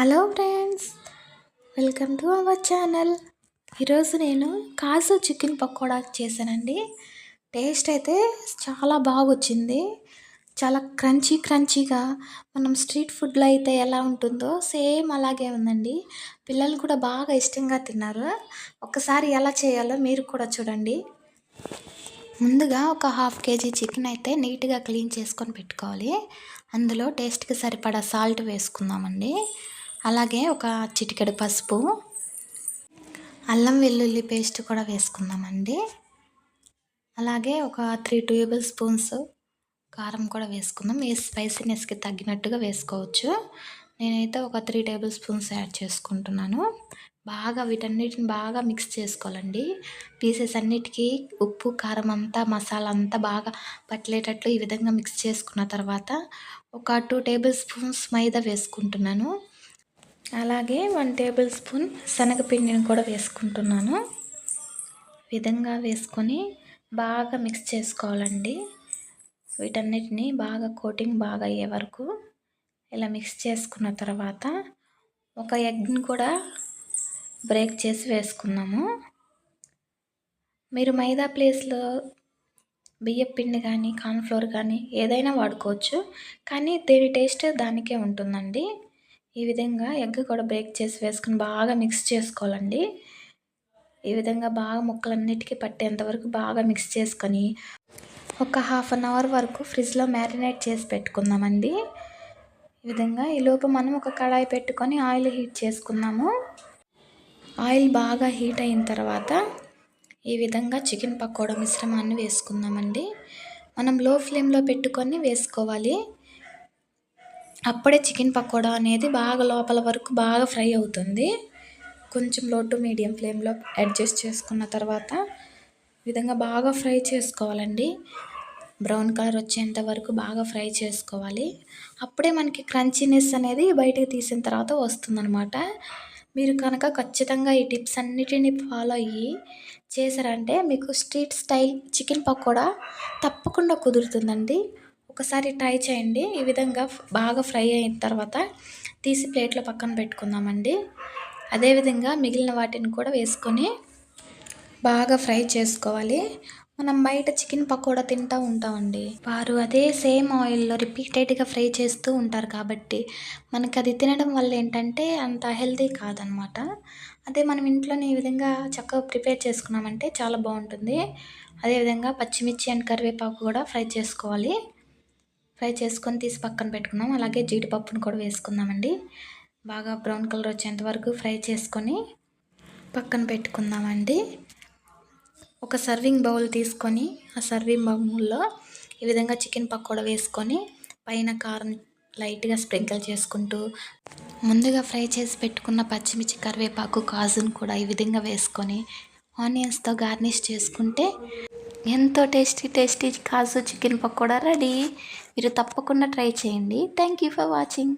Hello friends welcome to our channel. ఈరోజు నేను కాజు chicken pakoda చేశానండి. టేస్ట్ అయితే చాలా బాగా వచ్చింది చాలా క్రంచీ క్రంచీగా మనం స్ట్రీట్ ఫుడ్లో అయితే ఎలా ఉంటుందో సేమ్ అలాగే ఉందండి. పిల్లలు కూడా బాగా ఇష్టంగా తిన్నారు. ఒకసారి ఎలా చేయాలో మీరు కూడా చూడండి. ముందుగా ఒక హాఫ్ కేజీ చికెన్ అయితే నీట్గా క్లీన్ చేసుకొని పెట్టుకోవాలి. అందులో టేస్ట్కి సరిపడా సాల్ట్ వేసుకుందామండి. అలాగే ఒక చిటికెడు పసుపు అల్లం వెల్లుల్లి పేస్ట్ కూడా వేసుకుందామండి. అలాగే ఒక త్రీ టేబుల్ స్పూన్స్ కారం కూడా వేసుకుందాం. ఏ స్పైసీనెస్కి తగ్గినట్టుగా వేసుకోవచ్చు. నేనైతే ఒక త్రీ టేబుల్ స్పూన్స్ యాడ్ చేసుకుంటున్నాను. బాగా వీటన్నిటిని బాగా మిక్స్ చేసుకోవాలండి. పీసెస్ అన్నిటికీ ఉప్పు కారం అంతా మసాలా అంతా బాగా పట్టలేటట్లు ఈ విధంగా మిక్స్ చేసుకున్న తర్వాత ఒక టూ టేబుల్ స్పూన్స్ మైదా వేసుకుంటున్నాను. అలాగే వన్ టేబుల్ స్పూన్ శనగపిండిని కూడా వేసుకుంటున్నాను. విధంగా వేసుకొని బాగా మిక్స్ చేసుకోవాలండి. వీటన్నిటిని బాగా కోటింగ్ బాగా అయ్యే వరకు ఇలా మిక్స్ చేసుకున్న తర్వాత ఒక ఎగ్ని కూడా బ్రేక్ చేసి వేసుకున్నాము మీరు మైదా ప్లేస్లో బియ్యం పిండి కానీ కార్న్ఫ్లోర్ కానీ ఏదైనా వాడుకోవచ్చు. కానీ దేని టేస్ట్ దానికే ఉంటుందండి. ఈ విధంగా ఎగ్ కూడా బ్రేక్ చేసి వేసుకుని బాగా మిక్స్ చేసుకోవాలండి. ఈ విధంగా బాగా ముక్కలన్నిటికీ పట్టేంత వరకు బాగా మిక్స్ చేసుకొని ఒక హాఫ్ అన్ అవర్ వరకు ఫ్రిడ్జ్లో మ్యారినేట్ చేసి పెట్టుకుందామండి. ఈ విధంగా ఈ మనం ఒక కడాయి పెట్టుకొని ఆయిల్ హీట్ చేసుకుందాము. ఆయిల్ బాగా హీట్ అయిన తర్వాత ఈ విధంగా చికెన్ పకోడా మిశ్రమాన్ని వేసుకుందామండి. మనం లో ఫ్లేమ్లో పెట్టుకొని వేసుకోవాలి. అప్పుడే చికెన్ పకోడా అనేది బాగా లోపల వరకు బాగా ఫ్రై అవుతుంది. కొంచెం లో టు మీడియం ఫ్లేమ్లో అడ్జస్ట్ చేసుకున్న తర్వాత విధంగా బాగా ఫ్రై చేసుకోవాలండి. బ్రౌన్ కలర్ వచ్చేంత వరకు బాగా ఫ్రై చేసుకోవాలి. అప్పుడే మనకి క్రంచీనెస్ అనేది బయటకు తీసిన తర్వాత వస్తుందన్నమాట. మీరు కనుక ఖచ్చితంగా ఈ టిప్స్ అన్నిటిని ఫాలో అయ్యి చేశారంటే మీకు స్ట్రీట్ స్టైల్ చికెన్ పకోడా తప్పకుండా కుదురుతుందండి. ఒకసారి ట్రై చేయండి. ఈ విధంగా బాగా ఫ్రై అయిన తర్వాత తీసి ప్లేట్లో పక్కన పెట్టుకుందామండి. అదేవిధంగా మిగిలిన వాటిని కూడా వేసుకొని బాగా ఫ్రై చేసుకోవాలి. మనం బయట చికెన్ పకోడా తింటూ ఉంటామండి. వారు అదే సేమ్ ఆయిల్లో రిపీటెడ్గా ఫ్రై చేస్తూ ఉంటారు కాబట్టి మనకి అది తినడం వల్ల ఏంటంటే అంత హెల్తీ కాదనమాట. అదే మనం ఇంట్లోనే ఈ విధంగా చక్కగా ప్రిపేర్ చేసుకున్నామంటే చాలా బాగుంటుంది. అదేవిధంగా పచ్చిమిర్చి అండ్ కరివేపాకు కూడా ఫ్రై చేసుకోవాలి. ఫ్రై చేసుకొని తీసి పక్కన పెట్టుకున్నాం. అలాగే జీడిపప్పును కూడా వేసుకుందామండి. బాగా బ్రౌన్ కలర్ వచ్చేంత వరకు ఫ్రై చేసుకొని పక్కన పెట్టుకుందామండి. ఒక సర్వింగ్ బౌల్ తీసుకొని ఆ సర్వింగ్ బౌల్లో ఈ విధంగా చికెన్ పకోడా వేసుకొని పైన కారం లైట్గా స్ప్రింకిల్ చేసుకుంటూ ముందుగా ఫ్రై చేసి పెట్టుకున్న పచ్చిమిర్చి కరివేపాకు కాజును కూడా ఈ విధంగా వేసుకొని ఆనియన్స్తో గార్నిష్ చేసుకుంటే ఎంతో tasty tasty kaju chicken pakoda ready. మీరు తప్పకుండా ట్రై చేయండి. Thank you for watching